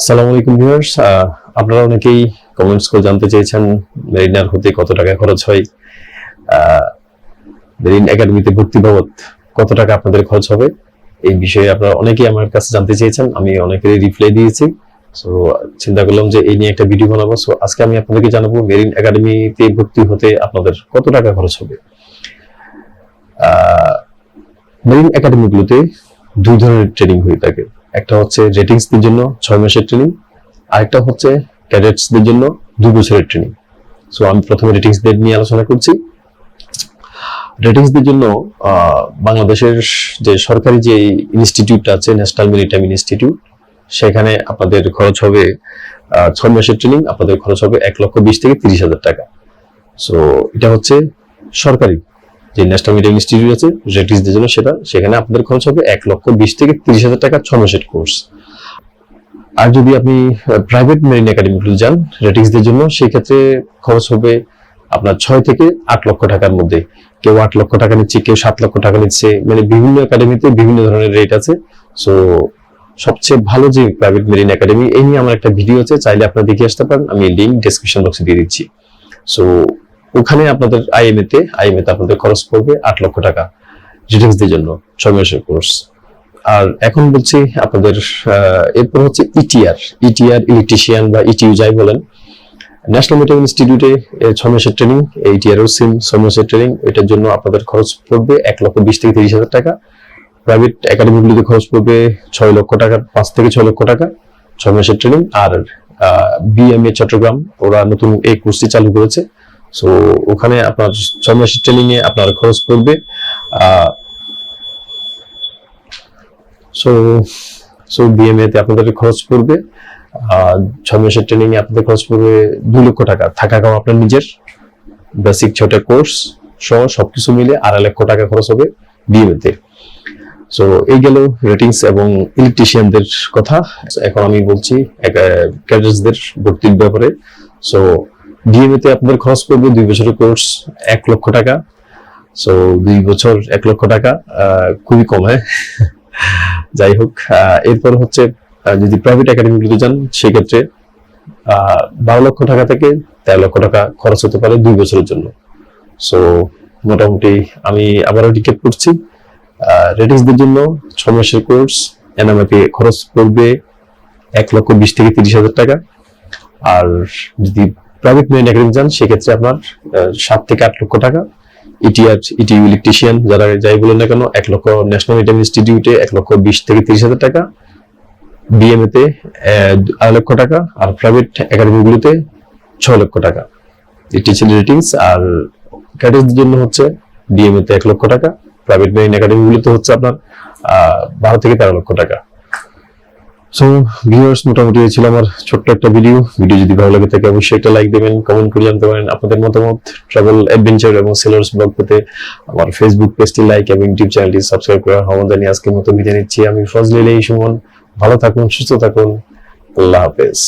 আসসালামু আলাইকুম ভিউয়ার্স। আপনারা অনেকেই কমেন্টস করে জানতে চেয়েছেন মেরিনার হতে কত টাকা খরচ হয়। মেরিন একাডেমিতে ভর্তি বাবদ কত টাকা আপনাদের খরচ হবে? এই বিষয়ে আপনারা অনেকেই আমার কাছে জানতে চেয়েছেন, আমি অনেকেরই রিপ্লাই দিয়েছি। সো চিন্তা করলাম যে এই নিয়ে একটা ভিডিও বানাবো। সো আজকে আমি আপনাদেরকে জানাব মেরিন একাডেমিতে ভর্তি হতে আপনাদের কত টাকা খরচ হবে। মেরিন একাডেমিগুলোতে দুই ধরনের ট্রেনিং হয়ে থাকে। একটা হচ্ছে রেটিংসদের জন্য ছয় মাসের ট্রেনিং আরেকটা হচ্ছে ক্যাডেটসদের জন্য দুই বছরের ট্রেনিং সো আমি প্রথমে রেটিংসদের নিয়ে আলোচনা করছি। রেটিংসদের জন্য বাংলাদেশের যে সরকারি যে ইনস্টিটিউটটা আছে ন্যাশনাল মেরিটাইম ইনস্টিটিউট সেখানে আপনাদের খরচ হবে ছয় মাসের ট্রেনিং আপনাদের খরচ হবে এক লক্ষ বিশ থেকে তিরিশ হাজার টাকা। সো এটা হচ্ছে সরকারি। যে ন্যাশনাল মিডিয়া ইনস্টিটিউট আছে রেটিসদের জন্য সেটা, সেখানে আপনাদের খরচ হবে এক লক্ষ বিশ থেকে তিরিশ হাজার টাকা ছ মাসের কোর্স আর যদি আপনি প্রাইভেট মেরিন একাডেমিগুলো যান রেটিংসদের জন্য সেই ক্ষেত্রে খরচ হবে আপনার ছয় থেকে আট লক্ষ টাকার মধ্যে। কেউ আট লক্ষ টাকা নিচ্ছে, কেউ সাত লক্ষ টাকা নিচ্ছে মানে বিভিন্ন একাডেমিতে বিভিন্ন ধরনের রেট আছে। সো সবচেয়ে ভালো যে প্রাইভেট মেরিন একাডেমি এই নিয়ে আমার একটা ভিডিও আছে, চাইলে আপনারা দেখে আসতে পারেন, আমি লিঙ্ক ডেসক্রিপশন বক্সে দিয়ে দিচ্ছি। সো ওখানে আপনাদের আইএমএ তে আইএমএ তে আপনাদের খরচ পড়বে আট লক্ষ টাকা রিটেন্সদের জন্য, ছয় মাসের কোর্স আর এখন বলছি আপনাদের এরপর হচ্ছে E ইটিআর ইটিআর ইলেকট্রিশিয়ান বা ইটিউ যাই বলেন ন্যাশনাল মেটাল ইনস্টিটিউটে ছয় মাসের ট্রেনিং এইটিআর ও সিম ছয় মাসের ট্রেনিং এটার জন্য আপনাদের খরচ পড়বে এক লক্ষ বিশ থেকে তিরিশ হাজার টাকা। প্রাইভেট একাডেমিগুলিতে খরচ পড়বে ছয় লক্ষ টাকা, পাঁচ থেকে ছয় লক্ষ টাকা, ছয় মাসের ট্রেনিং আর বিএমএ চট্টগ্রাম ওরা নতুন এই কোর্সটি চালু করেছে। সো ওখানে আপনার ছয় মাসের ট্রেনিং এ আপনার খরচ পড়বে সো সো বিএমএ তে আপনাদের খরচ পড়বে ছয় মাসের ট্রেনিং এ আপনাদের খরচ পড়বে দুই লক্ষ টাকা। থাকা খাওয়া আপনার নিজের বেসিক ছটা কোর্স সহ সবকিছু মিলে আড়াই লক্ষ টাকা খরচ হবে বিএমএ তে। সো এই গেল রেটিংস এবং ইলেকট্রিশিয়ানদের কথা। এখন আমি বলছি ক্যাডার্সদের ভর্তির ব্যাপারে। সো ডিএমএ তে আপনাদের খরচ পড়বে দুই বছরের কোর্স এক লক্ষ টাকা। সো দুই বছর, এক লক্ষ টাকা খুবই কম হ্যাঁ? যাই হোক এরপর হচ্ছে যদি প্রাইভেট একাডেমিগুলোতে যান, সেক্ষেত্রে বারো লক্ষ টাকা থেকে তেরো লক্ষ টাকা খরচ হতে পারে দুই বছরের জন্য। সো মোটামুটি আমি আবারও টিকেট করছি। রেটিংসদের জন্য ছ মাসের কোর্স এনামাকে খরচ পড়বে এক লক্ষ বিশ থেকে তিরিশ হাজার টাকা। আর যদি প্রাইভেট মেরিন একাডেমি যান, সেক্ষেত্রে আপনার সাত থেকে আট লক্ষ টাকা। ইটিআর ইটি ইলেকট্রিশিয়ান যারা যাই বলেন না কেন, এক লক্ষ ন্যাশনাল মেরিটাইম ইনস্টিটিউটে এক লক্ষ বিশ থেকে তিরিশ হাজার টাকা। বিএমএ তে আড়াই লক্ষ টাকা, আর প্রাইভেট একাডেমিগুলোতে ছ লক্ষ টাকা। ছিল রেটিংস আর ক্যাডেটদের জন্য হচ্ছে ডিএমএ তে এক লক্ষ টাকা প্রাইভেট মেরিন একাডেমিগুলোতে হচ্ছে আপনার বারো থেকে তেরো লক্ষ টাকা। সো ভিউয়ার্স মোটামুটি এই ছিল আমার ছোট্ট একটা ভিডিও ভিডিও যদি ভালো লাগে থাকে, অবশ্যই একটা লাইক দেবেন কমেন্ট করে জানতে পারেন আপনাদের মতামত ট্রাভেল অ্যাডভেঞ্চার এবং সেলার্স ব্লগ পেতে আমার ফেসবুক পেজটি লাইক এবং ইউটিউব চ্যানেলটি সাবস্ক্রাইব করার আহ্বান জানিয়ে আজকের মতো বিদায় নিচ্ছি। আমি ফজলিল এই সুমন, ভালো থাকুন, সুস্থ থাকুন, আল্লাহ হাফেজ।